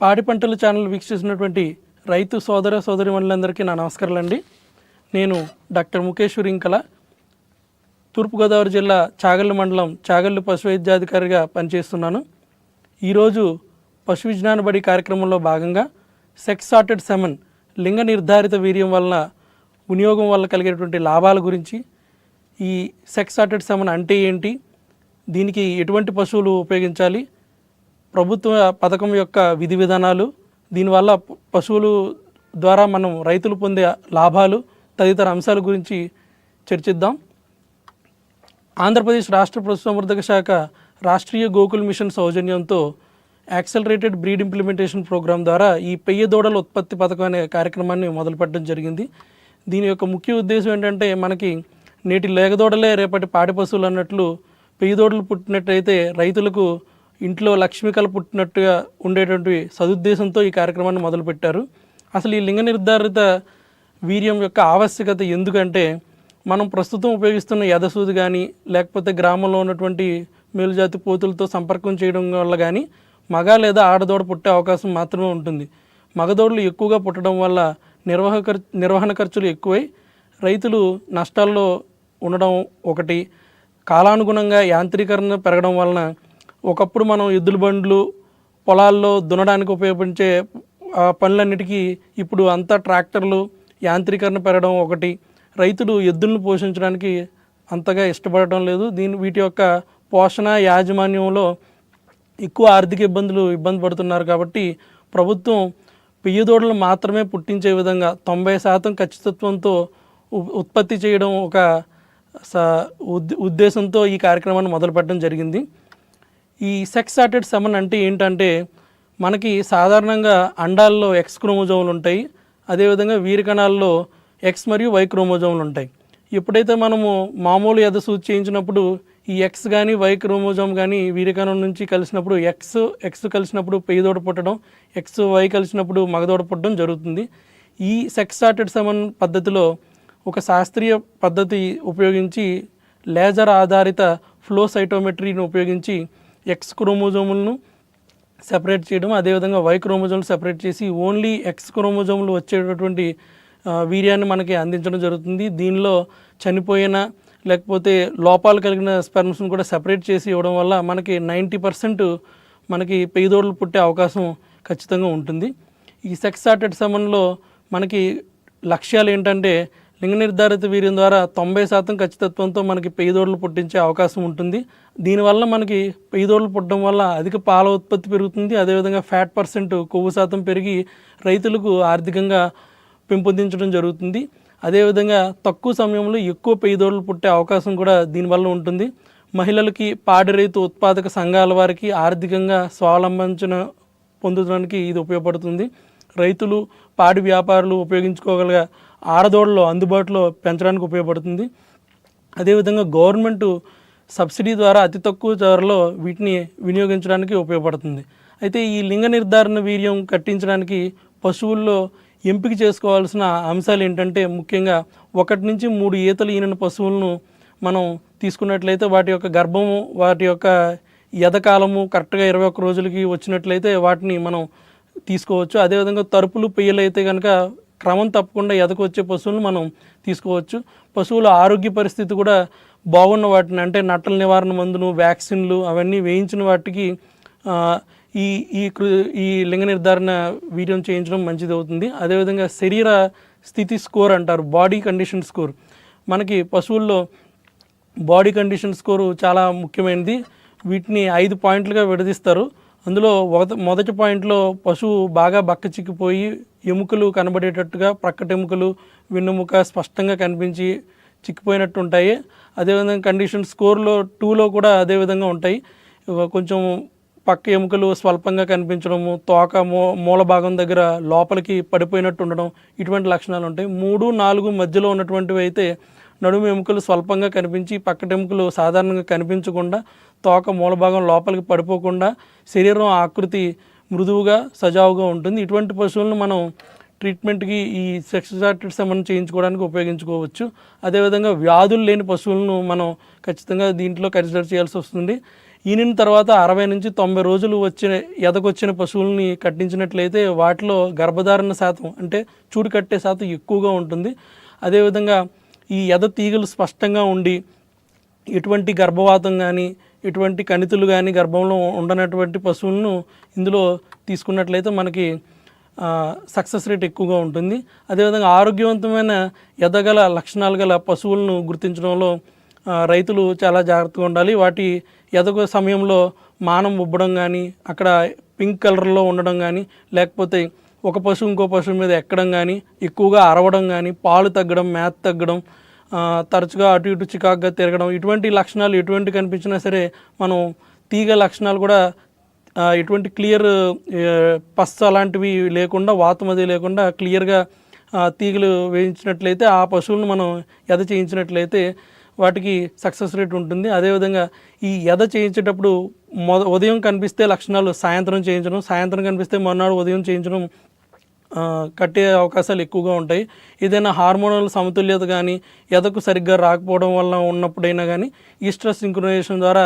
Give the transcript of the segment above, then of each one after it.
పాడి పంటల ఛానల్ వీక్షిస్తున్నటువంటి రైతు సోదర సోదరి మండలందరికీ నా నమస్కారాలండి. నేను డాక్టర్ ముఖేష్ రింకల తూర్పుగోదావరి జిల్లా చాగల్లు మండలం చాగల్లు పశు వైద్యాధికారిగా పనిచేస్తున్నాను. ఈరోజు పశు విజ్ఞాన బడి కార్యక్రమంలో భాగంగా సెక్స్ సార్టెడ్ సెమన్ లింగ నిర్ధారిత వీర్యం వలన వినియోగం వల్ల కలిగేటువంటి లాభాల గురించి ఈ సెక్స్ సార్టెడ్ సెమన్ అంటే ఏంటి దీనికి ఎటువంటి పశువులు ఉపయోగించాలి ప్రభుత్వ పథకం యొక్క విధి విధానాలు దీనివల్ల పశువులు ద్వారా మనం రైతులు పొందే లాభాలు తదితర అంశాల గురించి చర్చిద్దాం. ఆంధ్రప్రదేశ్ రాష్ట్ర పశుసంవర్ధక శాఖ రాష్ట్రీయ గోకుల్ మిషన్ సౌజన్యంతో యాక్సలరేటెడ్ బ్రీడ్ ఇంప్లిమెంటేషన్ ప్రోగ్రాం ద్వారా ఈ పెయ్య దూడల ఉత్పత్తి పథకం అనే కార్యక్రమాన్ని మొదలుపెట్టడం జరిగింది. దీని యొక్క ముఖ్య ఉద్దేశం ఏంటంటే మనకి నేటి లేగదూడలే రేపటి పాడి పశువులు అన్నట్లు పెయ్యి దూడలు పుట్టినట్టయితే రైతులకు ఇంట్లో లక్ష్మికళ పుట్టినట్టుగా ఉండేటువంటి సదుద్దేశంతో ఈ కార్యక్రమాన్ని మొదలుపెట్టారు. అసలు ఈ లింగ నిర్ధారిత వీర్యం యొక్క ఆవశ్యకత ఎందుకంటే మనం ప్రస్తుతం ఉపయోగిస్తున్న యదసూది కానీ లేకపోతే గ్రామంలో ఉన్నటువంటి మేలుజాతి పోతులతో సంపర్కం చేయడం వల్ల కానీ మగ లేదా ఆడదోడ పుట్టే అవకాశం మాత్రమే ఉంటుంది. మగదోడలు ఎక్కువగా పుట్టడం వల్ల నిర్వహ ఖర్చు నిర్వహణ ఖర్చులు ఎక్కువై రైతులు నష్టాల్లో ఉండడం ఒకటి. కాలానుగుణంగా యాంత్రీకరణ పెరగడం వలన ఒకప్పుడు మనం ఎద్దుల బండ్లు పొలాల్లో దున్నడానికి ఉపయోగించే పనులన్నిటికీ ఇప్పుడు అంతా ట్రాక్టర్లు యాంత్రీకరణ పెరగడం ఒకటి. రైతులు ఎద్దులను పోషించడానికి అంతగా ఇష్టపడటం లేదు. దీని వీటి యొక్క పోషణ యాజమాన్యంలో ఎక్కువ ఆర్థిక ఇబ్బందులు ఇబ్బంది పడుతున్నారు కాబట్టి ప్రభుత్వం పెయ్యదోడలు మాత్రమే పుట్టించే విధంగా తొంభై శాతం ఖచ్చితత్వంతో ఉ- ఉత్పత్తి చేయడం ఒక స ఉద్- ఉద్దేశంతో ఈ కార్యక్రమాన్ని మొదలుపెట్టడం జరిగింది. ఈ సెక్స్ సార్టెడ్ సెమన్ అంటే ఏంటంటే మనకి సాధారణంగా అండాల్లో ఎక్స్ క్రోమోజోములు ఉంటాయి అదేవిధంగా వీరికణాల్లో ఎక్స్ మరియు వై క్రోమోజోములు ఉంటాయి. ఎప్పుడైతే మనము మామూలు ఎదసూచి చేయించినప్పుడు ఈ ఎక్స్ కానీ వై క్రోమోజోమ్ కానీ వీరికణం నుంచి కలిసినప్పుడు ఎక్స్ ఎక్స్ కలిసినప్పుడు పెయ్యదోడ పుట్టడం ఎక్స్ వై కలిసినప్పుడు మగదోడ పుట్టడం జరుగుతుంది. ఈ సెక్స్ సార్టెడ్ సెమన్ పద్ధతిలో ఒక శాస్త్రీయ పద్ధతి ఉపయోగించి లేజర్ ఆధారిత ఫ్లో సైటోమెట్రీని ఉపయోగించి ఎక్స్ క్రోమోజోములను సెపరేట్ చేయడం అదేవిధంగా వై క్రోమోజోమ్లు సెపరేట్ చేసి ఓన్లీ ఎక్స్ క్రోమోజోములు వచ్చేటటువంటి వీర్యాన్ని మనకి అందించడం జరుగుతుంది. దీనిలో చనిపోయిన లేకపోతే లోపాలు కలిగిన స్పెర్మ్స్ను కూడా సెపరేట్ చేసి ఇవ్వడం వల్ల మనకి నైంటీ పర్సెంట్ మనకి పెయ్యదోడలు పుట్టే అవకాశం ఖచ్చితంగా ఉంటుంది. ఈ సెక్స్ ఆర్టెడ్ సమన్లో మనకి లక్ష్యాలు ఏంటంటే లింగ నిర్ధారిత వీర్యం ద్వారా తొంభై శాతం ఖచ్చితత్వంతో మనకి పెయ్యదోడలు పుట్టించే అవకాశం ఉంటుంది. దీనివల్ల మనకి పెయ్యదోడలు పుట్టడం వల్ల అధిక పాల ఉత్పత్తి పెరుగుతుంది. అదేవిధంగా ఫ్యాట్ పర్సెంట్ కొవ్వు శాతం పెరిగి రైతులకు ఆర్థికంగా పెంపొందించడం జరుగుతుంది. అదేవిధంగా తక్కువ సమయంలో ఎక్కువ పెయ్యదోడలు పుట్టే అవకాశం కూడా దీనివల్ల ఉంటుంది. మహిళలకి పాడి రైతు ఉత్పాదక సంఘాల వారికి ఆర్థికంగా స్వావలంబన పొందడానికి ఇది ఉపయోగపడుతుంది. రైతులు పాడి వ్యాపారులు ఉపయోగించుకోగల ఆడదోడలో అందుబాటులో పెంచడానికి ఉపయోగపడుతుంది. అదేవిధంగా గవర్నమెంట్ సబ్సిడీ ద్వారా అతి తక్కువ ధరలో వీటిని వినియోగించడానికి ఉపయోగపడుతుంది. అయితే ఈ లింగ నిర్ధారణ వీర్యం కట్టించడానికి పశువుల్లో ఎంపిక చేసుకోవాల్సిన అంశాలు ఏంటంటే ముఖ్యంగా ఒకటి నుంచి మూడు ఈతలు ఈనిన పశువులను మనం తీసుకున్నట్లయితే వాటి యొక్క గర్భము వాటి యొక్క ఎదకాలము కరెక్ట్గా ఇరవై ఒక్క రోజులకి వచ్చినట్లయితే వాటిని మనం తీసుకోవచ్చు. అదేవిధంగా తరుపులు పెయ్యలు అయితే కనుక క్రమం తప్పకుండా ఎదకొచ్చే పశువులను మనం తీసుకోవచ్చు. పశువుల ఆరోగ్య పరిస్థితి కూడా బాగున్న వాటిని అంటే నట్టల నివారణ మందులు వ్యాక్సిన్లు అవన్నీ వేయించిన వాటికి ఈ ఈ కృ- ఈ లింగ నిర్ధారణ వీర్యం చేయించడం మంచిది అవుతుంది. అదేవిధంగా శరీర స్థితి స్కోర్ అంటారు బాడీ కండిషన్ స్కోర్. మనకి పశువుల్లో బాడీ కండిషన్ స్కోరు చాలా ముఖ్యమైనది. వీటిని ఐదు పాయింట్లుగా విడదీస్తారు. అందులో మొదటి పాయింట్లో పశువు బాగా బక్క చిక్కిపోయి ఎముకలు కనబడేటట్టుగా ప్రక్కటెముకలు వెన్నుముక స్పష్టంగా కనిపించి చిక్కిపోయినట్టు ఉంటాయి అదేవిధంగా కండిషన్ స్కోర్లో టూలో కూడా అదే విధంగా ఉంటాయి. కొంచెం పక్క ఎముకలు స్వల్పంగా కనిపించడము తోక మూ మూల భాగం దగ్గర లోపలికి పడిపోయినట్టు ఉండడం ఇటువంటి లక్షణాలు ఉంటాయి. మూడు నాలుగు మధ్యలో ఉన్నటువంటివి అయితే నడుము ఎముకలు స్వల్పంగా కనిపించి పక్కటెముకలు సాధారణంగా కనిపించకుండా తోక మూలభాగం లోపలికి పడిపోకుండా శరీరం ఆకృతి మృదువుగా సజావుగా ఉంటుంది. ఇటువంటి పశువులను మనం ట్రీట్మెంట్కి ఈ సెక్స్ చార్టెడ్ సంబంధం చేయించుకోవడానికి ఉపయోగించుకోవచ్చు. అదేవిధంగా వ్యాధులు లేని పశువులను మనం ఖచ్చితంగా దీంట్లో కన్సిడర్ చేయాల్సి వస్తుంది. ఈనిన తర్వాత అరవై నుంచి తొంభై రోజులు వచ్చిన ఎదకొచ్చిన పశువుల్ని కట్టించినట్లయితే వాటిలో గర్భధారణ శాతం అంటే చూడు కట్టే శాతం ఎక్కువగా ఉంటుంది. అదేవిధంగా ఈ ఎద తీగలు స్పష్టంగా ఉండి ఎటువంటి గర్భవాతం కానీ ఇటువంటి కణితులు కానీ గర్భంలో ఉండనటువంటి పశువులను ఇందులో తీసుకున్నట్లయితే మనకి సక్సెస్ రేట్ ఎక్కువగా ఉంటుంది. అదేవిధంగా ఆరోగ్యవంతమైన ఎదగల లక్షణాలు గల పశువులను గుర్తించడంలో రైతులు చాలా జాగ్రత్తగా ఉండాలి. వాటి ఎదగ సమయంలో మానం ఉబ్బడం కానీ అక్కడ పింక్ కలర్లో ఉండడం కానీ లేకపోతే ఒక పశువు ఇంకో పశువు మీద ఎక్కడం కానీ ఎక్కువగా అరవడం కానీ పాలు తగ్గడం మేత తగ్గడం తరచుగా అటు ఇటు చికాకుగా తిరగడం ఇటువంటి లక్షణాలు ఎటువంటి కనిపించినా సరే మనం తీగ లక్షణాలు కూడా ఎటువంటి క్లియర్ పస్సు అలాంటివి లేకుండా వాతం అది లేకుండా క్లియర్గా తీగలు వేయించినట్లయితే ఆ పశువులను మనం ఎద చేయించినట్లయితే వాటికి సక్సెస్ రేట్ ఉంటుంది. అదేవిధంగా ఈ ఎద చేయించేటప్పుడు మొద ఉదయం కనిపిస్తే లక్షణాలు సాయంత్రం చేయించడం సాయంత్రం కనిపిస్తే మర్నాడు ఉదయం చేయించడం కట్టే అవకాశాలు ఎక్కువగా ఉంటాయి. ఏదైనా హార్మోనల్ సమతుల్యత కానీ ఎదకు సరిగ్గా రాకపోవడం వల్ల ఉన్నప్పుడైనా కానీ ఈస్ట్రస్ సింక్రనైజేషన్ ద్వారా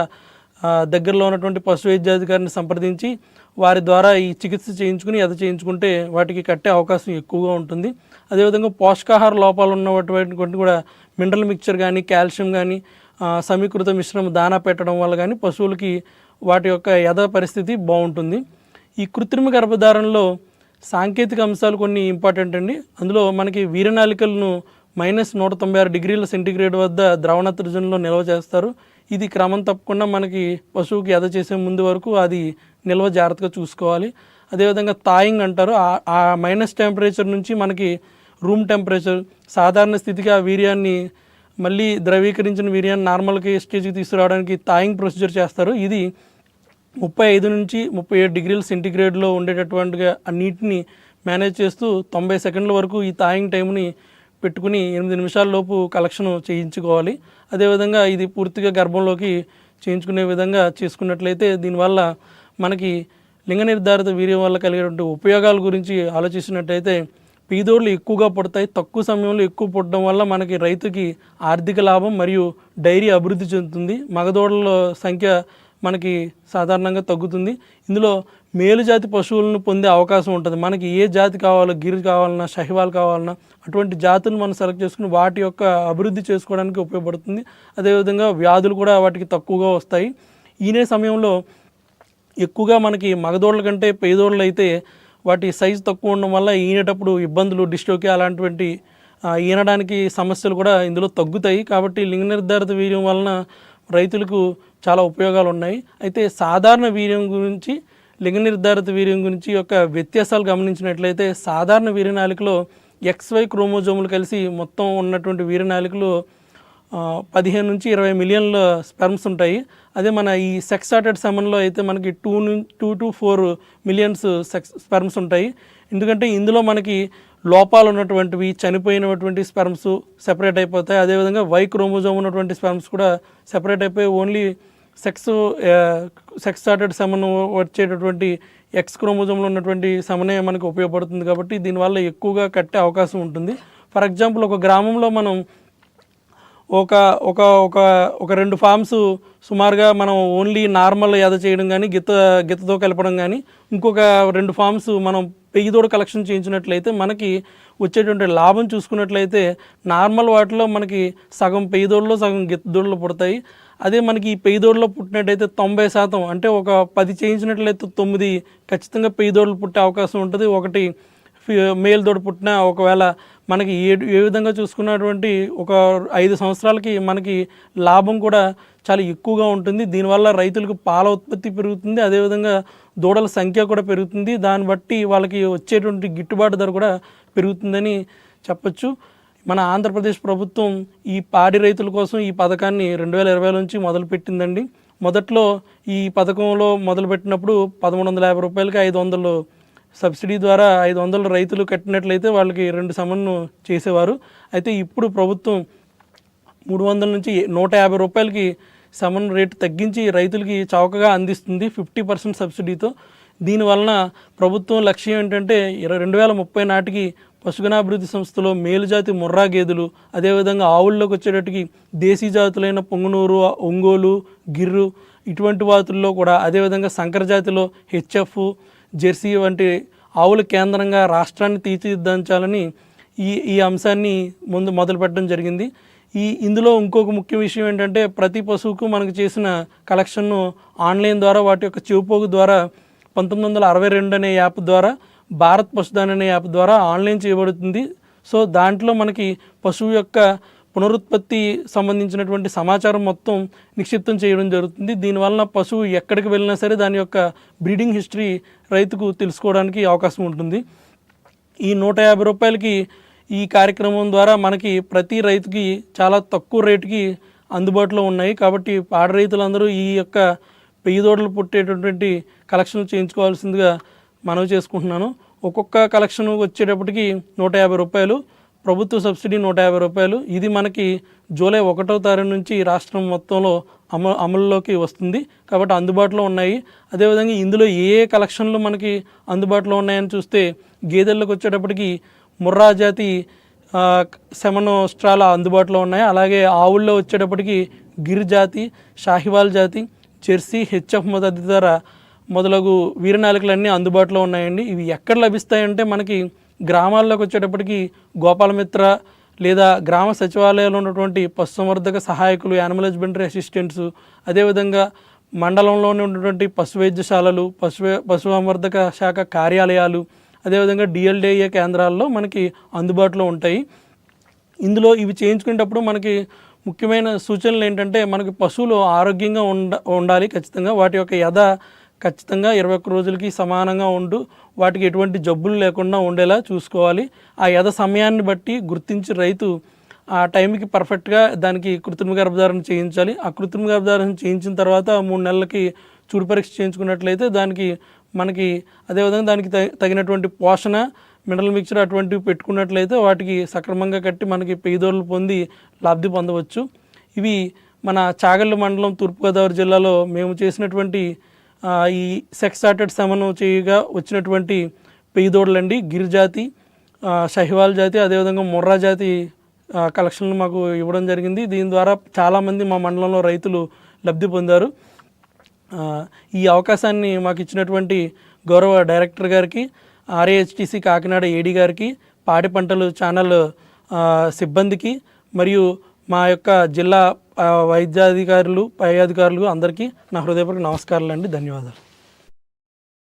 దగ్గరలో ఉన్నటువంటి పశు వైద్యాధికారిని సంప్రదించి వారి ద్వారా ఈ చికిత్స చేయించుకుని ఎద చేయించుకుంటే వాటికి కట్టే అవకాశం ఎక్కువగా ఉంటుంది. అదేవిధంగా పోషకాహార లోపాలు ఉన్నటువంటి కూడా మినరల్ మిక్చర్ కానీ కాల్షియం కానీ సమీకృత మిశ్రమ దానా పెట్టడం వల్ల కానీ పశువులకి వాటి యొక్క ఎద పరిస్థితి బాగుంటుంది. ఈ కృత్రిమ గర్భధారణలో సాంకేతిక అంశాలు కొన్ని ఇంపార్టెంట్ అండి. అందులో మనకి వీరనాలికలను మైనస్ నూట తొంభై ఆరు డిగ్రీల సెంటిగ్రేడ్ వద్ద ద్రవ నిల్వ చేస్తారు. ఇది క్రమం తప్పకుండా మనకి పశువుకి ఎద చేసే ముందు వరకు అది నిల్వ జాగ్రత్తగా చూసుకోవాలి. అదేవిధంగా తాయింగ్ అంటారు. ఆ- ఆ మైనస్ టెంపరేచర్ నుంచి మనకి రూమ్ టెంపరేచర్ సాధారణ స్థితికి ఆ వీర్యాన్ని మళ్ళీ ద్రవీకరించిన వీర్యాన్ని నార్మల్కి స్టేజ్కి తీసుకురావడానికి తాయింగ్ ప్రొసీజర్ చేస్తారు. ఇది ముప్పై ఐదు నుంచి ముప్పై ఏడు డిగ్రీల సెంటిగ్రేడ్లో ఉండేటటువంటిగా ఆ నీటిని మేనేజ్ చేస్తూ తొంభై సెకండ్ల వరకు ఈ తాయింగ్ టైంని పెట్టుకుని ఎనిమిది నిమిషాల లోపు కలెక్షన్ చేయించుకోవాలి. అదేవిధంగా ఇది పూర్తిగా గర్భంలోకి చేయించుకునే విధంగా చేసుకున్నట్లయితే దీనివల్ల మనకి లింగ నిర్ధారిత వీర్యం వల్ల కలిగేటువంటి ఉపయోగాల గురించి ఆలోచించినట్టయితే పీదోళ్ళు ఎక్కువగా పుడతాయి. తక్కువ సమయంలో ఎక్కువ పుట్టడం వల్ల మనకి రైతుకి ఆర్థిక లాభం మరియు డైరీ అభివృద్ధి చెందుతుంది. మగదోడల సంఖ్య మనకి సాధారణంగా తగ్గుతుంది. ఇందులో మేలు జాతి పశువులను పొందే అవకాశం ఉంటుంది. మనకి ఏ జాతి కావాలో గిరి కావాలన్నా షహివాల్ కావాలన్నా అటువంటి జాతులను మనం సెలెక్ట్ చేసుకుని వాటి యొక్క అభివృద్ధి చేసుకోవడానికి ఉపయోగపడుతుంది. అదేవిధంగా వ్యాధులు కూడా వాటికి తక్కువగా వస్తాయి. ఈనే సమయంలో ఎక్కువగా మనకి మగదోళ్ళ కంటే పేదోళ్ళు అయితే వాటి సైజు తక్కువ ఉండడం వల్ల ఈనేటప్పుడు ఇబ్బందులు డిస్టోకి అలాంటివంటి ఈనడానికి సమస్యలు కూడా ఇందులో తగ్గుతాయి. కాబట్టి లింగ నిర్ధారిత వీర్యం వలన రైతులకు చాలా ఉపయోగాలు ఉన్నాయి అయితే సాధారణ వీర్యం గురించి లింగ నిర్ధారిత వీర్యం గురించి యొక్క వ్యత్యాసాలు గమనించినట్లయితే సాధారణ వీర్యనాళికలో ఎక్స్వై క్రోమోజోములు కలిసి మొత్తం ఉన్నటువంటి వీర్యనాళికలో పదిహేను నుంచి ఇరవై మిలియన్ల స్పెర్మ్స్ ఉంటాయి. అదే మన ఈ సెక్స్ స్టార్టెడ్ సెమన్లో అయితే మనకి two two to four millions sex sperms ఉంటాయి. ఎందుకంటే ఇందులో మనకి లోపాలు ఉన్నటువంటివి చనిపోయినటువంటి స్పెర్మ్స్ సెపరేట్ అయిపోతాయి. అదేవిధంగా వై క్రోమోజోమ్ ఉన్నటువంటి స్పెర్మ్స్ కూడా సెపరేట్ అయిపోయి only sex sex started semen వచ్చేటటువంటి ఎక్స్ క్రోమోజోమ్లో ఉన్నటువంటి సమనే మనకు ఉపయోగపడుతుంది కాబట్టి దీనివల్ల ఎక్కువగా కట్టే అవకాశం ఉంటుంది. ఫర్ ఎగ్జాంపుల్ ఒక గ్రామంలో మనం ఒక ఒక ఒక ఒక రెండు ఫామ్స్ సుమారుగా మనం ఓన్లీ నార్మల్ ఎద చేయడం కానీ గిత్త గిత్తతో కలపడం కానీ ఇంకొక రెండు ఫామ్స్ మనం పెయ్యిదోడు కలెక్షన్ చేయించినట్లయితే మనకి వచ్చేటువంటి లాభం చూసుకున్నట్లయితే నార్మల్ వాటిలో మనకి సగం పెయ్యిదోడులో సగం గిత్తదోడులో పుడతాయి. అదే మనకి ఈ పెయ్యిదోడులో పుట్టినట్టయితే తొంభై శాతం అంటే ఒక పది చేయించినట్లయితే తొమ్మిది ఖచ్చితంగా పెయ్యిదోడులు పుట్టే అవకాశం ఉంటుంది. ఒకటి మేల్ దోడు పుట్టిన ఒకవేళ మనకి ఏ ఏ విధంగా చూసుకున్నటువంటి ఒక ఐదు సంవత్సరాలకి మనకి లాభం కూడా చాలా ఎక్కువగా ఉంటుంది. దీనివల్ల రైతులకు పాల ఉత్పత్తి పెరుగుతుంది. అదేవిధంగా దూడల సంఖ్య కూడా పెరుగుతుంది. దాన్ని బట్టి వాళ్ళకి వచ్చేటువంటి గిట్టుబాటు ధర కూడా పెరుగుతుందని చెప్పచ్చు. మన ఆంధ్రప్రదేశ్ ప్రభుత్వం ఈ పాడి రైతుల కోసం ఈ పథకాన్ని రెండు వేల ఇరవై నుంచి మొదలుపెట్టిందండి. మొదట్లో ఈ పథకంలో మొదలుపెట్టినప్పుడు పదమూడు వందల యాభై రూపాయలకి ఐదు వందలు సబ్సిడీ ద్వారా ఐదు వందలు రైతులు కట్టినట్లయితే వాళ్ళకి రెండు సమన్ను చేసేవారు. అయితే ఇప్పుడు ప్రభుత్వం మూడు వందల నుంచి నూట యాభై రూపాయలకి సమన్ రేటు తగ్గించి రైతులకి చౌకగా అందిస్తుంది ఫిఫ్టీ పర్సెంట్ సబ్సిడీతో. దీనివలన ప్రభుత్వం లక్ష్యం ఏంటంటే ఇరవై రెండు వేల ముప్పై నాటికి పశుగణాభివృద్ధి సంస్థలో మేలుజాతి ముర్రా గేదెలు అదేవిధంగా ఆవుల్లోకి వచ్చేటట్టుకి దేశీ జాతులైన పొంగునూరు ఒంగోలు గిర్రు ఇటువంటి వాతుల్లో కూడా అదేవిధంగా సంకర జాతిలో హెచ్ఎఫ్ జెర్సీ వంటి ఆవుల కేంద్రంగా రాష్ట్రాన్ని తీర్చిదిద్దించాలని ఈ ఈ అంశాన్ని ముందు మొదలుపెట్టడం జరిగింది. ఈ ఇందులో ఇంకొక ముఖ్య విషయం ఏంటంటే ప్రతి పశువుకు మనకు చేసిన కలెక్షన్ను ఆన్లైన్ ద్వారా వాటి యొక్క చెవుపోగు ద్వారా పంతొమ్మిది వందల అరవై రెండు అనే యాప్ ద్వారా భారత్ పశుదాన్ అనే యాప్ ద్వారా ఆన్లైన్ చేయబడుతుంది. సో దాంట్లో మనకి పశువు యొక్క పునరుత్పత్తి సంబంధించినటువంటి సమాచారం మొత్తం నిక్షిప్తం చేయడం జరుగుతుంది. దీనివలన పశువు ఎక్కడికి వెళ్ళినా సరే దాని యొక్క బ్రీడింగ్ హిస్టరీ రైతుకు తెలుసుకోవడానికి అవకాశం ఉంటుంది. ఈ నూట యాభై రూపాయలకి ఈ కార్యక్రమం ద్వారా మనకి ప్రతి రైతుకి చాలా తక్కువ రేటుకి అందుబాటులో ఉన్నాయి. కాబట్టి పాడ రైతులందరూ ఈ యొక్క పెయ్యి దూడలు పుట్టేటటువంటి కలెక్షన్లు చేయించుకోవాల్సిందిగా మనవి చేసుకుంటున్నాను. ఒక్కొక్క కలెక్షన్ వచ్చేటప్పటికి నూట యాభై రూపాయలు. ప్రభుత్వ సబ్సిడీ నూట యాభై రూపాయలు. ఇది మనకి జూలై ఒకటో తారీఖు నుంచి రాష్ట్రం మొత్తంలో అమ అమల్లోకి వస్తుంది. కాబట్టి అందుబాటులో ఉన్నాయి. అదేవిధంగా ఇందులో ఏ ఏ కలెక్షన్లు మనకి అందుబాటులో ఉన్నాయని చూస్తే గేదెలకు వచ్చేటప్పటికి ముర్రా జాతి ఆ, సెమనోస్ట్రాల అందుబాటులో ఉన్నాయి. అలాగే ఆవుల్లో వచ్చేటప్పటికి గిర్ జాతి షాహివాల్ జాతి జెర్సీ హెచ్ఎఫ్ తదితర మొదలగు వీరనాలికలన్నీ అందుబాటులో ఉన్నాయండి. ఇవి ఎక్కడ లభిస్తాయంటే మనకి గ్రామాల్లోకి వచ్చేటప్పటికి గోపాలమిత్ర లేదా గ్రామ సచివాలయంలో ఉన్నటువంటి పశుసంవర్ధక సహాయకులు యానిమల్ హస్బెండరీ అసిస్టెంట్స్ అదేవిధంగా మండలంలోనే ఉన్నటువంటి పశు వైద్యశాలలు పశు పశుసంవర్ధక శాఖ కార్యాలయాలు అదేవిధంగా డిఎల్డిఏ కేంద్రాల్లో మనకి అందుబాటులో ఉంటాయి. ఇందులో ఇవి చేయించుకునేటప్పుడు మనకి ముఖ్యమైన సూచనలు ఏంటంటే మనకి పశువులు ఆరోగ్యంగా ఉండ ఉండాలి ఖచ్చితంగా. వాటి యొక్క యథ ఖచ్చితంగా ఇరవై ఒక్క రోజులకి సమానంగా ఉండు. వాటికి ఎటువంటి జబ్బులు లేకుండా ఉండేలా చూసుకోవాలి. ఆ ఎద సమయాన్ని బట్టి గుర్తించి రైతు ఆ టైంకి పర్ఫెక్ట్గా దానికి కృత్రిమ గర్భధారణ చేయించాలి. ఆ కృత్రిమ గర్భధారణ చేయించిన తర్వాత మూడు నెలలకి చూడు పరీక్ష చేయించుకున్నట్లయితే దానికి మనకి అదేవిధంగా దానికి తగి- తగినటువంటి పోషణ మినరల్ మిక్చర్ అటువంటివి పెట్టుకున్నట్లయితే వాటికి సక్రమంగా కట్టి మనకి పేదోళ్ళు పొంది లబ్ధి పొందవచ్చు. ఇవి మన చాగల్లు మండలం తూర్పుగోదావరి జిల్లాలో మేము చేసినటువంటి ఈ సెక్స్ స్టార్టెడ్ సమను చేయగా వచ్చినటువంటి పెయ్యదోడలండి గిరిజాతి ఆ, షహివాల్ జాతి అదేవిధంగా ముర్రా జాతి కలెక్షన్లు మాకు ఇవ్వడం జరిగింది. దీని ద్వారా చాలామంది మా మండలంలో రైతులు లబ్ధి పొందారు. ఈ అవకాశాన్ని మాకు ఇచ్చినటువంటి గౌరవ డైరెక్టర్ గారికి ఆర్ఏహెచ్టిసి కాకినాడ ఏడీ గారికి పాడి పంటలు ఛానల్ సిబ్బందికి మరియు మా యొక్క జిల్లా వైద్యాధికారులు పై అధికారులు అందరికీ నా హృదయపూర్వక నమస్కారాలు అండి ధన్యవాదాలు.